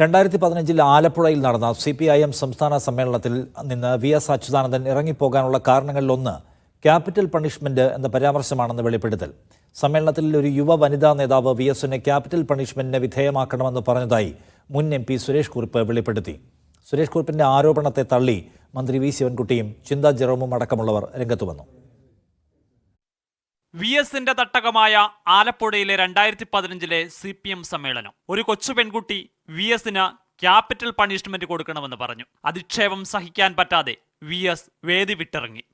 രണ്ടായിരത്തി പതിനഞ്ചിൽ ആലപ്പുഴയിൽ നടന്ന സി പി ഐ എം സംസ്ഥാന സമ്മേളനത്തിൽ നിന്ന് വി എസ് അച്യുതാനന്ദൻ ഇറങ്ങിപ്പോകാനുള്ള കാരണങ്ങളിലൊന്ന് ക്യാപിറ്റൽ പണിഷ്മെന്റ് എന്ന പരാമർശമാണെന്ന് വെളിപ്പെടുത്തൽ. സമ്മേളനത്തിൽ ഒരു യുവ വനിതാ നേതാവ് വി എസിനെ ക്യാപിറ്റൽ പണിഷ്മെന്റിന് വിധേയമാക്കണമെന്ന് പറഞ്ഞതായി മുൻ എം പി സുരേഷ് കുറിപ്പ് വെളിപ്പെടുത്തി. സുരേഷ് കുറിപ്പിന്റെ ആരോപണത്തെ തള്ളി മന്ത്രി വി ശിവൻകുട്ടിയും ചിന്താ ജെറോമും അടക്കമുള്ളവർ രംഗത്ത് വന്നു. വി എസിന്റെ തട്ടകമായ ആലപ്പുഴയിലെ രണ്ടായിരത്തി പതിനഞ്ചിലെ സി പി എം സമ്മേളനം. ഒരു കൊച്ചു പെൺകുട്ടി വി എസിന് ക്യാപിറ്റൽ പണിഷ്മെന്റ് കൊടുക്കണമെന്ന് പറഞ്ഞു. അധിക്ഷേപം സഹിക്കാൻ പറ്റാതെ വി എസ് വേദി വിട്ടിറങ്ങി.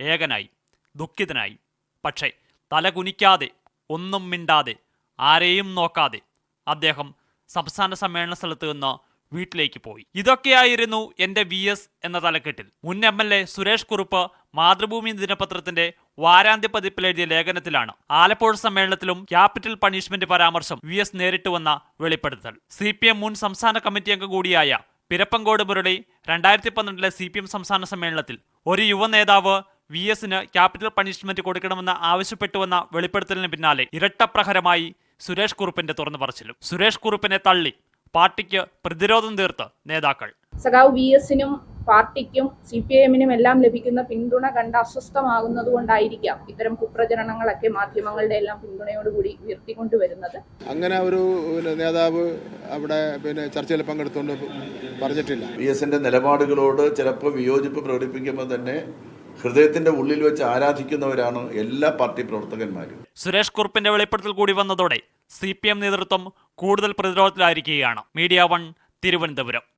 ഏകനായി ദുഃഖിതനായി. പക്ഷേ തല കുനിക്കാതെ ഒന്നും മിണ്ടാതെ ആരെയും നോക്കാതെ അദ്ദേഹം സംസ്ഥാന സമ്മേളന സ്ഥലത്ത് നിന്ന് വീട്ടിലേക്ക് പോയി. ഇതൊക്കെയായിരുന്നു എന്റെ വി എസ് എന്ന തലക്കെട്ടിൽ. മുൻ M L A Suresh Kurup Mathrubhumi ദിനപത്രത്തിന്റെ വാരാന്ത്യ പതിപ്പിൽ എഴുതിയ ലേഖനത്തിലാണ് ആലപ്പുഴ സമ്മേളനത്തിലും ക്യാപിറ്റൽ പണിഷ്മെന്റ് പരാമർശം വി എസ് നേരിട്ട് വന്ന വെളിപ്പെടുത്തൽ. സി പി എം മുൻ സംസ്ഥാന കമ്മിറ്റി അംഗം കൂടിയായ പിരപ്പങ്കോട് മുരളി രണ്ടായിരത്തി പന്ത്രണ്ടിലെ സി പി എം സംസ്ഥാന സമ്മേളനത്തിൽ ഒരു യുവ നേതാവ് വി എസിന് ക്യാപിറ്റൽ പണിഷ്മെന്റ് കൊടുക്കണമെന്ന് ആവശ്യപ്പെട്ടുവെന്ന വെളിപ്പെടുത്തലിന് പിന്നാലെ ഇരട്ടപ്രഹരമായി സുരേഷ് കുറുപ്പിന്റെ തുറന്നു പറച്ചിലും. സുരേഷ് കുറുപ്പിനെ തള്ളി പാർട്ടിക്ക് പ്രതിരോധം തീർത്ത് നേതാക്കൾ. സഖാവ് വി എസിനും പാർട്ടിക്കും സി പി ഐ എമ്മിനും എല്ലാം ലഭിക്കുന്ന പിന്തുണ കണ്ട് അസ്വസ്ഥമാകുന്നത് കൊണ്ടായിരിക്കാം ഇത്തരം കുപ്രചരണങ്ങളൊക്കെ മാധ്യമങ്ങളുടെ എല്ലാം പിന്തുണയോടുകൂടി ഉയർത്തിക്കൊണ്ടുവരുന്നത്. അങ്ങനെ ഒരു നേതാവ് അവിടെ പിന്നെ ചർച്ചയിൽ പങ്കെടുത്തുകൊണ്ട് പറഞ്ഞിട്ടില്ല. വി എസിന്റെ നിലപാടുകളോട് ചിലപ്പോൾ വിയോജിപ്പ് പ്രകടിപ്പിക്കുമ്പോൾ തന്നെ ഹൃദയത്തിന്റെ ഉള്ളിൽ വെച്ച് ആരാധിക്കുന്നവരാണ് എല്ലാ പാർട്ടി പ്രവർത്തകന്മാരും. സുരേഷ് കുറുപ്പിന്റെ വെളിപ്പെടുത്തൽ കൂടി വന്നതോടെ സി പി എം നേതൃത്വം കൂടുതൽ പ്രതിരോധത്തിലായിരിക്കുകയാണ്. Media one Thiruvananthapuram.